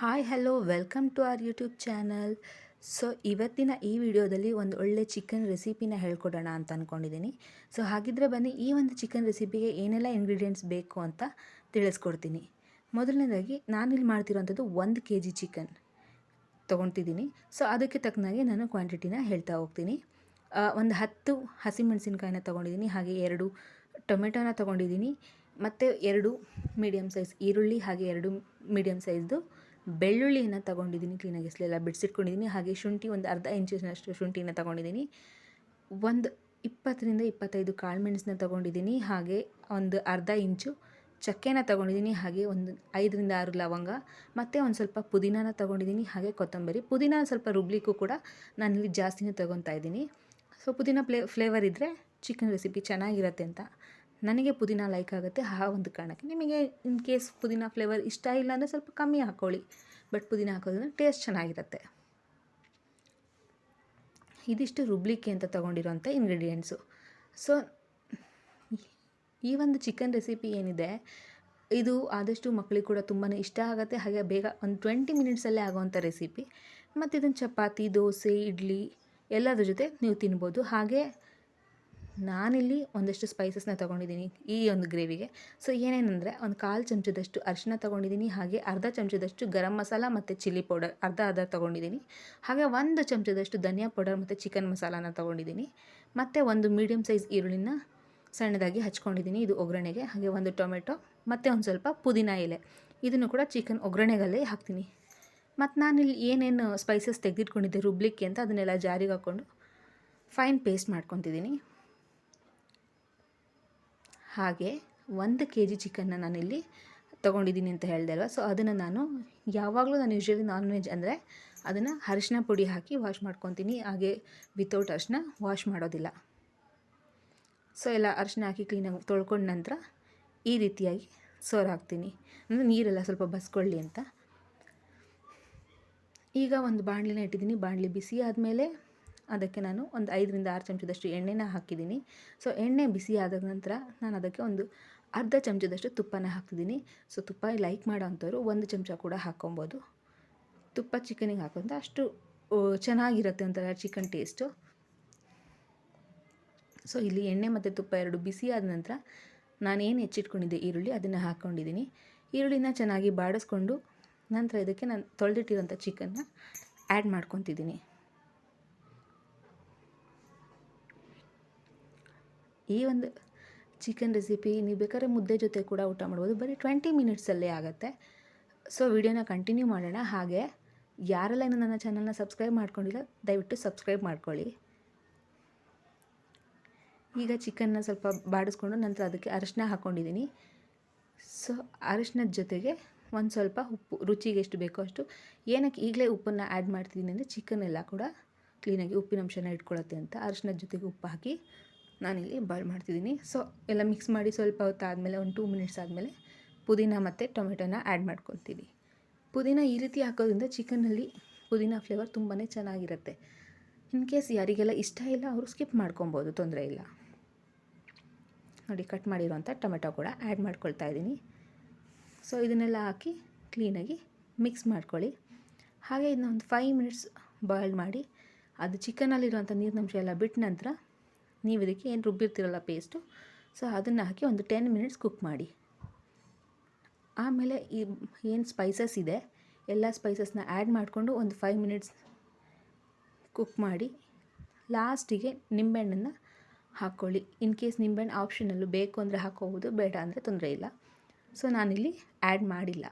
Hi hello welcome to our YouTube channel so ಇವತ್ತಿನ ಈ ವಿಡಿಯೋದಲ್ಲಿ ಒಂದು ಒಳ್ಳೆ ಚಿಕನ್ ರೆಸಿಪಿನ ಹೇಳ್ಕೊಡೋಣ ಅಂತ ಅಂದ್ಕೊಂಡಿದ್ದೀನಿ ಸೊ ಹಾಗಿದ್ರೆ ಬನ್ನಿ, ಈ ಒಂದು ಚಿಕನ್ ರೆಸಿಪಿಗೆ ಏನೆಲ್ಲ ಇಂಗ್ರೀಡಿಯೆಂಟ್ಸ್ ಬೇಕು ಅಂತ ತಿಳಿಸ್ಕೊಡ್ತೀನಿ. ಮೊದಲನೇದಾಗಿ, ನಾನಿಲ್ಲಿ ಮಾಡ್ತಿರೋಂಥದ್ದು ಒಂದು ಕೆ ಜಿ ಚಿಕನ್ ತೊಗೊತಿದ್ದೀನಿ ಸೊ ಅದಕ್ಕೆ ತಕ್ಕನಾಗೆ ನಾನು ಕ್ವಾಂಟಿಟಿನ ಹೇಳ್ತಾ ಹೋಗ್ತೀನಿ. ಒಂದು ಹತ್ತು ಹಸಿಮೆಣಸಿನ್ಕಾಯಿನ ತೊಗೊಂಡಿದ್ದೀನಿ ಹಾಗೆ ಎರಡು ಟೊಮೆಟೊನ ತೊಗೊಂಡಿದ್ದೀನಿ ಮತ್ತು ಎರಡು ಮೀಡಿಯಮ್ ಸೈಜ್ ಈರುಳ್ಳಿ, ಹಾಗೆ ಎರಡು ಮೀಡಿಯಮ್ ಸೈಜ್ದು ಬೆಳ್ಳುಳ್ಳಿನ ತೊಗೊಂಡಿದ್ದೀನಿ, ಕ್ಲೀನಾಗಿ ಎಸಲೆಲ್ಲ ಬಿಡಿಸಿಟ್ಕೊಂಡಿದ್ದೀನಿ. ಹಾಗೆ ಶುಂಠಿ ಒಂದು ಅರ್ಧ ಇಂಚಿನಷ್ಟು ಶುಂಠಿನ ತೊಗೊಂಡಿದ್ದೀನಿ. ಒಂದು ಇಪ್ಪತ್ತರಿಂದ ಇಪ್ಪತ್ತೈದು ಕಾಳುಮೆಣಸನ್ನ ತೊಗೊಂಡಿದ್ದೀನಿ. ಹಾಗೆ ಒಂದು ಅರ್ಧ ಇಂಚು ಚಕ್ಕೆನ ತೊಗೊಂಡಿದ್ದೀನಿ. ಹಾಗೆ ಒಂದು ಐದರಿಂದ ಆರು ಲವಂಗ, ಮತ್ತು ಒಂದು ಸ್ವಲ್ಪ ಪುದೀನಾನ ತೊಗೊಂಡಿದ್ದೀನಿ. ಹಾಗೆ ಕೊತ್ತಂಬರಿ. ಪುದೀನ ಸ್ವಲ್ಪ ರುಬ್ಲಿಕ್ಕೂ ಕೂಡ ನಾನಿಲ್ಲಿ ಜಾಸ್ತಿನೇ ತೊಗೊತಾ ಇದ್ದೀನಿ. ಸೊ, ಪುದೀನ ಫ್ಲೇ ಫ್ಲೇವರ್ ಇದ್ದರೆ ಚಿಕನ್ ರೆಸಿಪಿ ಚೆನ್ನಾಗಿರುತ್ತೆ ಅಂತ ನನಗೆ ಪುದೀನ ಲೈಕ್ ಆಗುತ್ತೆ, ಆ ಒಂದು ಕಾರಣಕ್ಕೆ. ನಿಮಗೆ ಇನ್ ಕೇಸ್ ಪುದೀನ ಫ್ಲೇವರ್ ಇಷ್ಟ ಇಲ್ಲ ಅಂದರೆ ಸ್ವಲ್ಪ ಕಮ್ಮಿ ಹಾಕ್ಕೊಳ್ಳಿ ಬಟ್ ಪುದೀನ ಹಾಕೋದ್ರಿಂದ ಟೇಸ್ಟ್ ಚೆನ್ನಾಗಿರುತ್ತೆ. ಇದಿಷ್ಟು ರುಬ್ಲಿಕ್ಕೆ ಅಂತ ತೊಗೊಂಡಿರೋಂಥ ಇಂಗ್ರೀಡಿಯೆಂಟ್ಸು ಸೊ ಈ ಒಂದು ಚಿಕನ್ ರೆಸಿಪಿ ಏನಿದೆ, ಇದು ಆದಷ್ಟು ಮಕ್ಕಳಿಗೆ ಕೂಡ ತುಂಬಾ ಇಷ್ಟ ಆಗುತ್ತೆ. ಹಾಗೆ ಬೇಗ ಒಂದು ಟ್ವೆಂಟಿ ಮಿನಿಟ್ಸಲ್ಲೇ ಆಗೋವಂಥ ರೆಸಿಪಿ ಮತ್ತು ಇದನ್ನು ಚಪಾತಿ, ದೋಸೆ, ಇಡ್ಲಿ ಎಲ್ಲದ್ರ ಜೊತೆ ನೀವು ತಿನ್ಬೋದು. ಹಾಗೆ ನಾನಿಲ್ಲಿ ಒಂದಷ್ಟು ಸ್ಪೈಸಸ್ನ ತೊಗೊಂಡಿದ್ದೀನಿ ಈ ಒಂದು ಗ್ರೇವಿಗೆ ಸೊ ಏನೇನೆಂದರೆ ಒಂದು ಕಾಲು ಚಮಚದಷ್ಟು ಅರಿಶಿನ ತೊಗೊಂಡಿದ್ದೀನಿ, ಹಾಗೆ ಅರ್ಧ ಚಮಚದಷ್ಟು ಗರಂ ಮಸಾಲ ಮತ್ತು ಚಿಲ್ಲಿ ಪೌಡರ್ ಅರ್ಧ ಅರ್ಧ ತೊಗೊಂಡಿದ್ದೀನಿ. ಹಾಗೆ ಒಂದು ಚಮಚದಷ್ಟು ಧನಿಯಾ ಪೌಡರ್ ಮತ್ತು ಚಿಕನ್ ಮಸಾಲಾನ ತೊಗೊಂಡಿದ್ದೀನಿ. ಮತ್ತು ಒಂದು ಮೀಡಿಯಮ್ ಸೈಜ್ ಈರುಳ್ಳಿನ ಸಣ್ಣದಾಗಿ ಹಚ್ಕೊಂಡಿದ್ದೀನಿ ಇದು ಒಗ್ಗರಣೆಗೆ. ಹಾಗೆ ಒಂದು ಟೊಮೆಟೊ, ಮತ್ತು ಒಂದು ಸ್ವಲ್ಪ ಪುದೀನ ಎಲೆ. ಇದನ್ನು ಕೂಡ ಚಿಕನ್ ಒಗ್ಗರಣೆಗಲ್ಲೇ ಹಾಕ್ತೀನಿ. ಮತ್ತು ನಾನಿಲ್ಲಿ ಏನೇನು ಸ್ಪೈಸಸ್ ತೆಗೆದಿಟ್ಕೊಂಡಿದ್ದೆ ರುಬ್ಲಿಕ್ಕೆ ಅಂತ ಅದನ್ನೆಲ್ಲ ಜಾರಿಗೆ ಹಾಕ್ಕೊಂಡು ಫೈನ್ ಪೇಸ್ಟ್ ಮಾಡ್ಕೊತಿದ್ದೀನಿ. ಹಾಗೆ ಒಂದು ಕೆ ಜಿ ಚಿಕನ್ನ ನಾನಿಲ್ಲಿ ತೊಗೊಂಡಿದ್ದೀನಿ ಅಂತ ಹೇಳಿದೆ ಅಲ್ವಾ? ಸೊ ಅದನ್ನು ನಾನು ಯಾವಾಗಲೂ ನಾನು ಯೂಶ್ವಲಿ ನಾನ್ ವೆಜ್ ಅಂದರೆ ಅದನ್ನು ಅರಿಶಿನ ಪುಡಿ ಹಾಕಿ ವಾಶ್ ಮಾಡ್ಕೊತೀನಿ. ಹಾಗೆ ವಿತೌಟ್ ಅರಿಶಿನ ವಾಶ್ ಮಾಡೋದಿಲ್ಲ. ಸೊ ಎಲ್ಲ ಅರಿಶಿನ ಹಾಕಿ ಕ್ಲೀನಾಗಿ ತೊಳ್ಕೊಂಡ ನಂತರ ಈ ರೀತಿಯಾಗಿ ಸೋರ್ ಹಾಕ್ತೀನಿ. ಅಂದರೆ ನೀರೆಲ್ಲ ಸ್ವಲ್ಪ ಬಸ್ಕೊಳ್ಳಿ ಅಂತ. ಈಗ ಒಂದು ಬಾಣಲಿನ ಇಟ್ಟಿದ್ದೀನಿ. ಬಾಣಲಿ ಬಿಸಿ ಆದಮೇಲೆ ಅದಕ್ಕೆ ನಾನು ಒಂದು ಐದರಿಂದ ಆರು ಚಮಚದಷ್ಟು ಎಣ್ಣೆನ ಹಾಕಿದ್ದೀನಿ. ಸೊ ಎಣ್ಣೆ ಬಿಸಿ ಆದ ನಂತರ ನಾನು ಅದಕ್ಕೆ ಒಂದು ಅರ್ಧ ಚಮಚದಷ್ಟು ತುಪ್ಪನ ಹಾಕ್ತಿದ್ದೀನಿ. ಸೊ ತುಪ್ಪ ಲೈಕ್ ಮಾಡೋ ಅಂಥವ್ರು ಒಂದು ಚಮಚ ಕೂಡ ಹಾಕ್ಕೊಬೋದು. ತುಪ್ಪ ಚಿಕನಿಗೆ ಹಾಕೊಂಡ್ರೆ ಅಷ್ಟು ಚೆನ್ನಾಗಿರುತ್ತೆ ಒಂಥರ ಚಿಕನ್ ಟೇಸ್ಟು. ಸೊ ಇಲ್ಲಿ ಎಣ್ಣೆ ಮತ್ತು ತುಪ್ಪ ಎರಡು ಬಿಸಿ ಆದ ನಂತರ ನಾನೇನು ಹೆಚ್ಚಿಟ್ಕೊಂಡಿದ್ದೆ ಈರುಳ್ಳಿ ಅದನ್ನು ಹಾಕ್ಕೊಂಡಿದ್ದೀನಿ. ಈರುಳ್ಳಿನ ಚೆನ್ನಾಗಿ ಬಾಡಿಸ್ಕೊಂಡು ನಂತರ ಇದಕ್ಕೆ ನಾನು ತೊಳೆದಿಟ್ಟಿರೋಂಥ ಚಿಕನ್ನ ಆ್ಯಡ್ ಮಾಡ್ಕೊತಿದ್ದೀನಿ. ಈ ಒಂದು ಚಿಕನ್ ರೆಸಿಪಿ ನೀವು ಬೇಕಾದ್ರೆ ಮುದ್ದೆ ಜೊತೆ ಕೂಡ ಊಟ ಮಾಡ್ಬೋದು. ಬರೀ ಟ್ವೆಂಟಿ ಮಿನಿಟ್ಸಲ್ಲೇ ಆಗುತ್ತೆ. ಸೊ ವಿಡಿಯೋನ ಕಂಟಿನ್ಯೂ ಮಾಡೋಣ. ಹಾಗೆ, ಯಾರೆಲ್ಲ ಇನ್ನೂ ನನ್ನ ಚಾನಲ್ನ ಸಬ್ಸ್ಕ್ರೈಬ್ ಮಾಡ್ಕೊಂಡಿಲ್ಲ, ದಯವಿಟ್ಟು ಸಬ್ಸ್ಕ್ರೈಬ್ ಮಾಡ್ಕೊಳ್ಳಿ. ಈಗ ಚಿಕನ್ನ ಸ್ವಲ್ಪ ಬಾಡಿಸ್ಕೊಂಡು ನಂತರ ಅದಕ್ಕೆ ಅರಿಶಿನ ಹಾಕ್ಕೊಂಡಿದ್ದೀನಿ ಸೊ ಅರಿಶಿನದ ಜೊತೆಗೆ ಒಂದು ಸ್ವಲ್ಪ ಉಪ್ಪು, ರುಚಿಗೆ ಎಷ್ಟು ಬೇಕೋ ಅಷ್ಟು. ಏನಕ್ಕೆ ಈಗಲೇ ಉಪ್ಪನ್ನು ಆ್ಯಡ್ ಮಾಡ್ತಿದ್ದೀನಿ ಅಂದರೆ ಚಿಕನ್ ಎಲ್ಲ ಕೂಡ ಕ್ಲೀನಾಗಿ ಉಪ್ಪಿನ ಅಂಶನ ಇಟ್ಕೊಳತ್ತೆ ಅಂತ ಅರಿಶಿನದ ಜೊತೆಗೆ ಉಪ್ಪು ಹಾಕಿ. ನಾನಿಲ್ಲಿ ಬಾಯ್ಲ್ ಮಾಡ್ತಿದ್ದೀನಿ. ಸೊ ಎಲ್ಲ ಮಿಕ್ಸ್ ಮಾಡಿ ಸ್ವಲ್ಪ ಹೊತ್ತು ಆದಮೇಲೆ ಒಂದು ಟೂ ಮಿನಿಟ್ಸ್ ಆದಮೇಲೆ ಪುದೀನ ಮತ್ತು ಟೊಮೆಟೊನ ಆ್ಯಡ್ ಮಾಡ್ಕೊತೀನಿ ಪುದೀನ ಈ ರೀತಿ ಹಾಕೋದ್ರಿಂದ ಚಿಕನಲ್ಲಿ ಪುದೀನ ಫ್ಲೇವರ್ ತುಂಬಾ ಚೆನ್ನಾಗಿರುತ್ತೆ. ಇನ್ ಕೇಸ್ ಯಾರಿಗೆಲ್ಲ ಇಷ್ಟ ಇಲ್ಲ, ಅವರು ಸ್ಕಿಪ್ ಮಾಡ್ಕೊಬೋದು, ತೊಂದರೆ ಇಲ್ಲ. ನೋಡಿ ಕಟ್ ಮಾಡಿರುವಂಥ ಟೊಮೆಟೊ ಕೂಡ ಆ್ಯಡ್ ಮಾಡ್ಕೊಳ್ತಾ ಇದ್ದೀನಿ. ಸೊ ಇದನ್ನೆಲ್ಲ ಹಾಕಿ ಕ್ಲೀನಾಗಿ ಮಿಕ್ಸ್ ಮಾಡ್ಕೊಳ್ಳಿ. ಹಾಗೆ ಇದನ್ನ ಒಂದು ಫೈವ್ ಮಿನಿಟ್ಸ್ ಬಾಯ್ಲ್ ಮಾಡಿ, ಅದು ಚಿಕನಲ್ಲಿರುವಂಥ ನೀರಿನಂಶ ಎಲ್ಲ ಬಿಟ್ಟ ನಂತರ ನೀವು ಇದಕ್ಕೆ ಏನು ರುಬ್ಬಿರ್ತಿರಲ್ಲ ಪೇಸ್ಟು ಸೊ ಅದನ್ನು ಹಾಕಿ ಒಂದು ಟೆನ್ ಮಿನಿಟ್ಸ್ ಕುಕ್ ಮಾಡಿ. ಆಮೇಲೆ ಈ ಏನು ಸ್ಪೈಸಸ್ ಇದೆ, ಎಲ್ಲ ಸ್ಪೈಸಸ್ನ ಆ್ಯಡ್ ಮಾಡಿಕೊಂಡು ಒಂದು ಫೈವ್ ಮಿನಿಟ್ಸ್ ಕುಕ್ ಮಾಡಿ. ಲಾಸ್ಟಿಗೆ ನಿಂಬೆಹಣ್ಣನ್ನು ಹಾಕ್ಕೊಳ್ಳಿ. ಇನ್ ಕೇಸ್ ನಿಂಬೆಹಣ್ಣು ಆಪ್ಷನಲ್ಲೂ ಬೇಕು ಅಂದರೆ ಹಾಕೋಬೋದು, ಬೇಡ ಅಂದರೆ ತೊಂದರೆ ಇಲ್ಲ. ಸೊ ನಾನಿಲ್ಲಿ ಆ್ಯಡ್ ಮಾಡಿಲ್ಲ.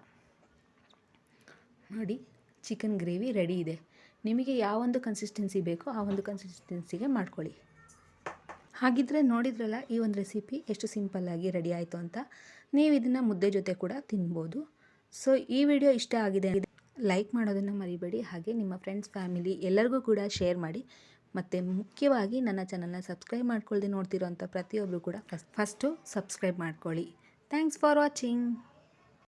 ನೋಡಿ ಚಿಕನ್ ಗ್ರೇವಿ ರೆಡಿ ಇದೆ. ನಿಮಗೆ ಯಾವೊಂದು ಕನ್ಸಿಸ್ಟೆನ್ಸಿ ಬೇಕೋ ಆ ಒಂದು ಕನ್ಸಿಸ್ಟೆನ್ಸಿಗೆ ಮಾಡ್ಕೊಳ್ಳಿ. ಹಾಗಿದ್ರೆ ನೋಡಿದ್ರಲ್ಲ ಈ ಒಂದು ರೆಸಿಪಿ ಎಷ್ಟು ಸಿಂಪಲ್ಲಾಗಿ ರೆಡಿ ಆಯಿತು ಅಂತ. ನೀವು ಇದನ್ನು ಮುದ್ದೆ ಜೊತೆ ಕೂಡ ತಿನ್ಬೋದು. ಸೊ ಈ ವಿಡಿಯೋ ಇಷ್ಟ ಆಗಿದೆ ಲೈಕ್ ಮಾಡೋದನ್ನು ಮರಿಬೇಡಿ. ಹಾಗೆ ನಿಮ್ಮ ಫ್ರೆಂಡ್ಸ್ ಫ್ಯಾಮಿಲಿ ಎಲ್ಲರಿಗೂ ಕೂಡ ಶೇರ್ ಮಾಡಿ. ಮತ್ತು ಮುಖ್ಯವಾಗಿ ನನ್ನ ಚಾನಲ್ನ ಸಬ್ಸ್ಕ್ರೈಬ್ ಮಾಡ್ಕೊಳ್ದೆ ನೋಡ್ತಿರೋಂಥ ಪ್ರತಿಯೊಬ್ಬರು ಕೂಡ ಫಸ್ಟು ಸಬ್ಸ್ಕ್ರೈಬ್ ಮಾಡ್ಕೊಳ್ಳಿ. Thanks for watching